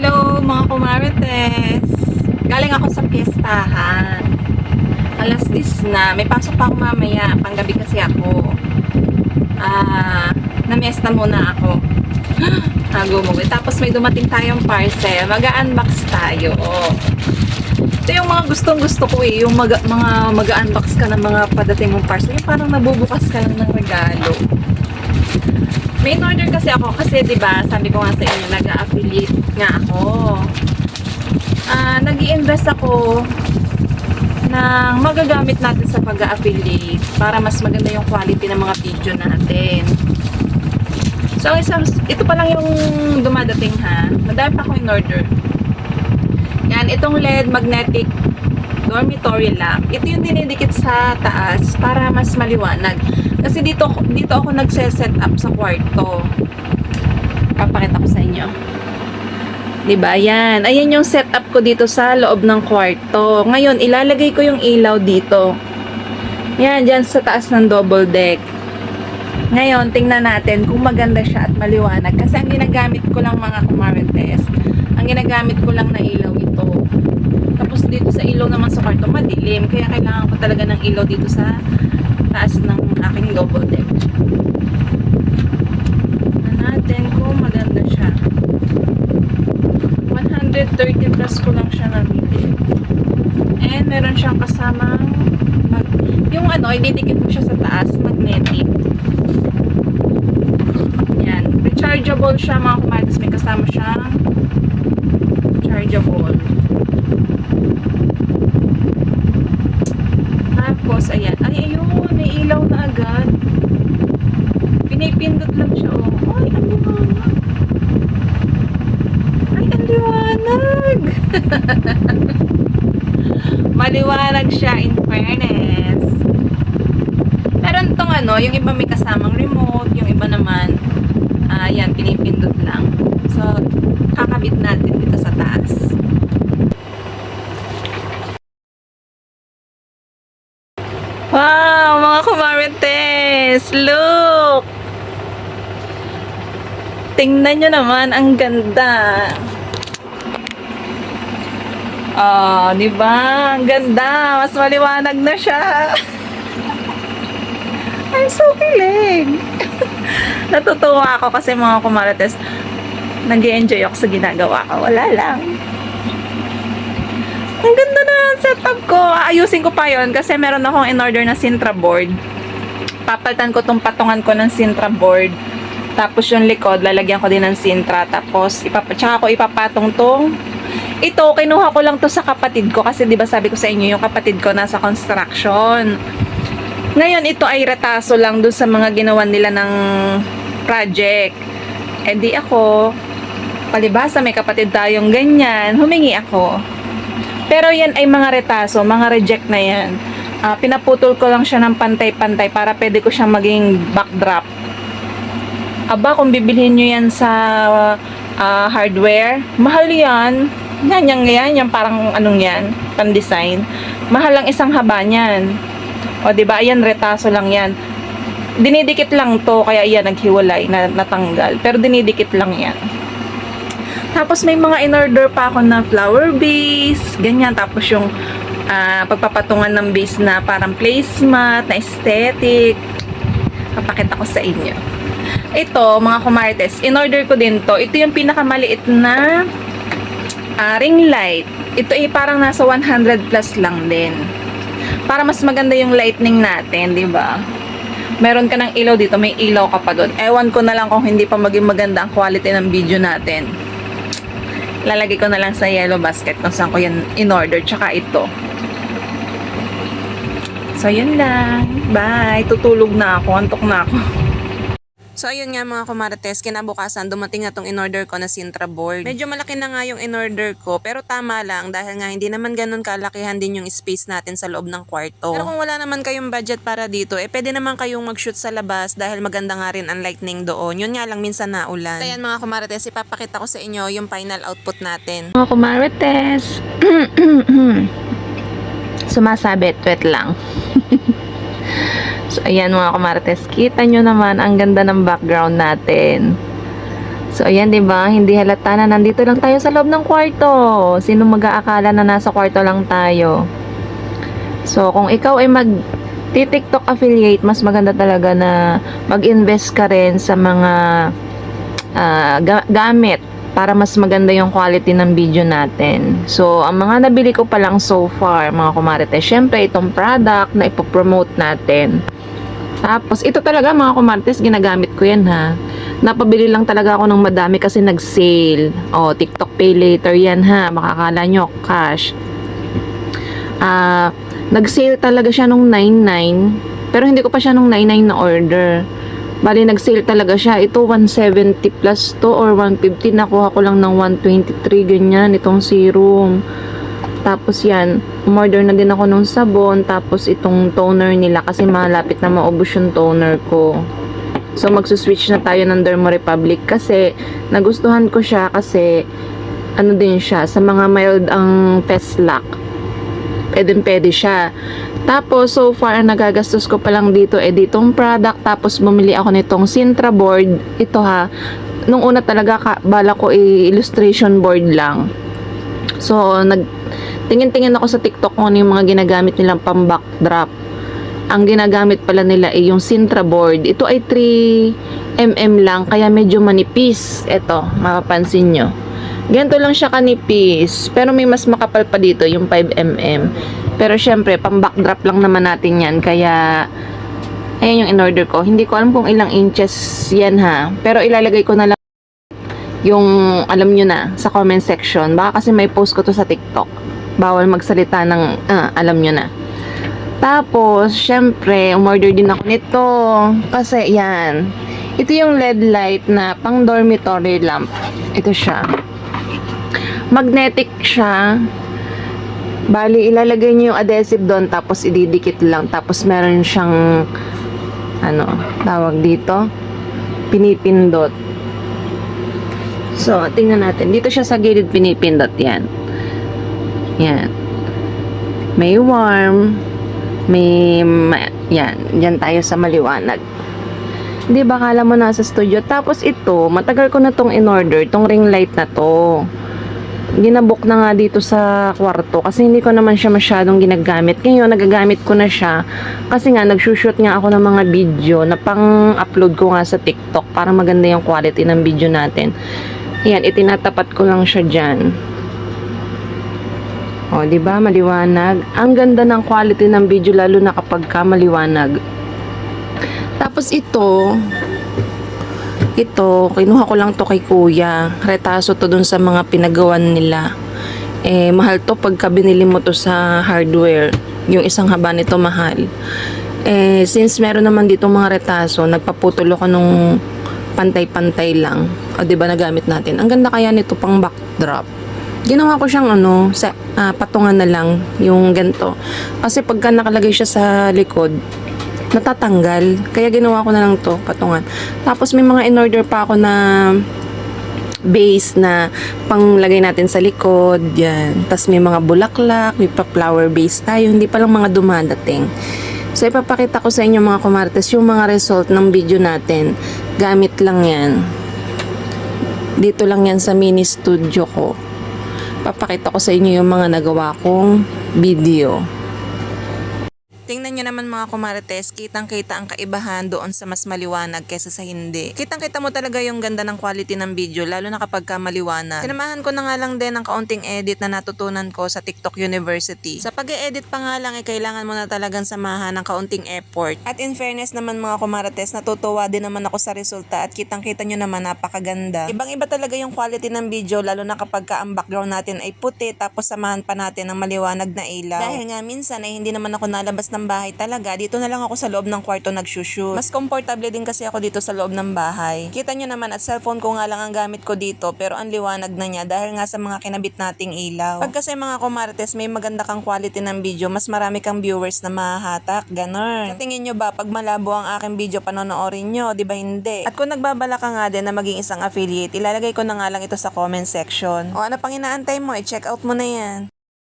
Hello mga kumarites! Galing ako sa piyestahan. Alas 10 na. May pasok pa ako mamaya. Panggabi kasi ako. Ah, namiesta muna ako. Ah, gumuwi. Tapos may dumating tayong parcel. Mag-unbox tayo. Ito yung mga gustong gusto ko eh. Yung mag- mga mag-unbox ka ng mga padating mong parcel. Yung parang nabubukas ka ng regalo. May order kasi ako kasi 'di ba, sabi ko nga sa inyo, nag-affiliate nga ako. Ah, nag-i-invest ako ng magagamit natin sa pag-affiliate para mas maganda yung quality ng mga video natin. So, ito pa lang yung dumadating ha. Madami pa ako in order. Yan, itong LED magnetic dormitory lamp. Ito yung dinidikit sa taas para mas maliwanag. Kasi dito, dito ako nagse-set up sa kwarto. Papakita ko sa inyo. 'Di ba? Yan. Ayan yung setup ko dito sa loob ng kwarto. Ngayon, ilalagay ko yung ilaw dito. Yan, dyan sa taas ng double deck. Ngayon, tingnan natin kung maganda siya at maliwanag. Kasi ang ginagamit ko lang mga kumarites, ang ginagamit ko lang na ilaw ito. Tapos dito sa ilaw naman sa kwarto, madilim. Kaya kailangan ko talaga ng ilaw dito sa taas ng aking double deck. Tingnan natin kung maganda siya. 130 plus ko lang siya nabili. And meron siyang kasamang yung ano, ididikit mo siya sa taas, magnetic. Yan. Rechargeable siya mga kumatis. May kasama siyang chargeable. Tapos, ayan. Agad. Pinipindot lang siya. Oh. Ay, ang liwanag. Ay, ang liwanag. Maliwanag siya in fairness. Meron tong ano, yung iba may kasamang remote, yung iba naman, ah yan, pinipindot lang. So, kakabit natin dito sa taas. Mga kumarites! Look! Tingnan nyo naman, ang ganda. Oh, di ba? Ang ganda. Mas maliwanag na siya. I'm so kilig. Natutuwa ako kasi mga kumarites, nag enjoy ako sa ginagawa ko. Wala lang. Ang ganda na ang setup ko. Ayusin ko pa yon kasi meron akong in-order na Sintra board. Papalitan ko tong patungan ko ng Sintra board. Tapos yung likod, lalagyan ko din ng Sintra. Tapos, ipap tsaka ko ipapatong tong ito, kinuha ko lang to sa kapatid ko kasi 'di ba sabi ko sa inyo yung kapatid ko nasa construction. Ngayon ito ay retaso lang dun sa mga ginawa nila ng project. Eh di ako, palibasa may kapatid tayong ganyan, humingi ako. Pero yan ay mga retaso, mga reject na yan. Ah, pinaputol ko lang siya ng pantay-pantay para pwede ko siyang maging backdrop. Aba, kung bibilhin nyo yan sa ah, hardware, mahal yan. Yan, yan, yan, yan, parang anong yan, pan-design. Mahal ang isang haba niyan. O, di ba Ayan, retaso lang yan. Dinidikit lang to, kaya yan, naghiwalay, na, natanggal. Pero dinidikit lang yan. Tapos may mga in-order pa ako na flower base, ganyan. Tapos yung ah, pagpapatungan ng base na parang placemat, na aesthetic. Papakita ko sa inyo. Ito, mga kumarites, in-order ko din to. Ito yung pinakamaliit na ah, ring light. Ito ay parang nasa 100 plus lang din. Para mas maganda yung lightning natin, di ba? Meron ka ng ilaw dito, may ilaw ka pa doon. Ewan ko na lang kung hindi pa maging maganda ang quality ng video natin. Lalagay ko na lang sa yellow basket kung saan ko yan in-order. Tsaka ito. So, yun lang. Bye. Tutulog na ako. Antok na ako. So, ayun nga mga kumarates, kinabukasan, dumating na tong in-order ko na Sintra board. Medyo malaki na nga yung in-order ko, pero tama lang dahil nga hindi naman ganun kalakihan din yung space natin sa loob ng kwarto. Pero kung wala naman kayong budget para dito, eh pwede naman kayong mag-shoot sa labas dahil maganda nga rin ang lightning doon. Yun nga lang minsan naulan. Ayan mga kumarates, ipapakita ko sa inyo yung final output natin. Mga kumarates, sumasabit, wet lang. Ayan mga kamarites, kita nyo naman ang ganda ng background natin. So, ayan, di ba? Hindi halata na nandito lang tayo sa loob ng kwarto. Sino mag-aakala na nasa kwarto lang tayo? So, kung ikaw ay mag TikTok affiliate, mas maganda talaga na mag-invest ka rin sa mga ah, ga- gamit para mas maganda yung quality ng video natin. So, ang mga nabili ko pa lang so far, mga kumarites, syempre itong product na ipopromote natin. Tapos, ito talaga mga kumarites, ginagamit ko yan ha. Napabili lang talaga ako ng madami kasi nag-sale. O, TikTok pay later yan ha. Makakala nyo, cash. Ah, nag-sale talaga siya nung 99. Pero hindi ko pa siya nung 99 na order. Bali, nag-sale talaga siya. Ito, 170 plus to or 150. Nakuha ko lang ng 123, ganyan. Itong serum. Tapos yan, umorder na din ako ng sabon. Tapos itong toner nila kasi malapit na maubos yung toner ko. So, magsuswitch na tayo ng Dermo Republic kasi nagustuhan ko siya kasi ano din siya, sa mga mild ang Feslac. Pwede pwede siya. Tapos, so far, ang nagagastos ko pa lang dito eh, ditong product. Tapos, bumili ako nitong Sintra board. Ito ha. Nung una talaga, bala ko i-illustration board lang. So, nag, tingin-tingin ako sa TikTok kung ano yung mga ginagamit nilang pang backdrop. Ang ginagamit pala nila ay yung Sintra board. Ito ay 3 mm lang, kaya medyo manipis. Ito, mapapansin nyo. Ganito lang siya kanipis. Pero may mas makapal pa dito, yung 5 mm. Pero syempre, pang backdrop lang naman natin yan. Kaya, ayan yung in-order ko. Hindi ko alam kung ilang inches yan ha. Pero ilalagay ko na lang yung alam nyo na sa comment section. Baka kasi may post ko to sa TikTok. Bawal magsalita ng ah, alam nyo na. Tapos, syempre, umorder din ako nito. Kasi, yan. Ito yung LED light na pang dormitory lamp. Ito siya. Magnetic siya. Bali, ilalagay niyo yung adhesive doon, tapos ididikit lang. Tapos, meron siyang, ano, tawag dito, pinipindot. So, tingnan natin. Dito siya sa gilid pinipindot yan. Yan. May warm. May, ma- yan. Yan tayo sa maliwanag. Di ba kala mo nasa studio? Tapos ito, matagal ko na tong in-order, tong ring light na to. Ginabok na nga dito sa kwarto kasi hindi ko naman siya masyadong ginagamit. Ngayon, nagagamit ko na siya kasi nga, nagsushoot nga ako ng mga video na pang-upload ko nga sa TikTok para maganda yung quality ng video natin. Yan, itinatapat ko lang siya dyan. O, di ba maliwanag? Ang ganda ng quality ng video lalo na kapag ka maliwanag. Tapos ito, ito, kinuha ko lang to kay kuya. Retaso to dun sa mga pinagawan nila. Eh, mahal to pagka binili mo to sa hardware. Yung isang haba nito mahal. Eh, since meron naman dito mga retaso, nagpaputol ako nung pantay-pantay lang. O, ba nagamit natin. Ang ganda kaya nito pang backdrop. Ginawa ko siyang ano, sa, ah, patungan na lang yung ganto. Kasi pagka nakalagay siya sa likod, natatanggal. Kaya ginawa ko na lang to, patungan. Tapos may mga in-order pa ako na base na panglagay natin sa likod, yan. Tapos may mga bulaklak, may pa flower base tayo, hindi pa lang mga dumadating. So, ipapakita ko sa inyo mga kumartes yung mga result ng video natin. Gamit lang yan. Dito lang yan sa mini studio ko. Papakita ko sa inyo yung mga nagawa kong video. Tingnan nyo naman mga kumarites, kitang-kita ang kaibahan doon sa mas maliwanag kesa sa hindi. Kitang-kita mo talaga yung ganda ng quality ng video, lalo na kapag ka maliwanag. Sinamahan ko na nga lang din ang kaunting edit na natutunan ko sa TikTok University. Sa pag edit pa nga lang, eh, kailangan mo na talagang samahan ng kaunting effort. At in fairness naman mga kumarites, natutuwa din naman ako sa resulta at kitang-kita nyo naman napakaganda. Ibang-iba talaga yung quality ng video, lalo na kapag ka ang background natin ay puti, tapos samahan pa natin ng maliwanag na ilaw. Dahil nga minsan ay hindi naman ako nalabas ng bahay talaga, dito na lang ako sa loob ng kwarto nagshushoot. Mas komportable din kasi ako dito sa loob ng bahay. Kita nyo naman at cellphone ko nga lang ang gamit ko dito pero ang liwanag na niya dahil nga sa mga kinabit nating ilaw. Pag kasi mga kumartes may maganda kang quality ng video, mas marami kang viewers na mahahatak, ganon. Sa tingin nyo ba pag malabo ang aking video panonoorin nyo, di ba hindi? At kung nagbabala ka nga din na maging isang affiliate, ilalagay ko na nga lang ito sa comment section. O ano pang inaantay mo, i-check out mo na yan.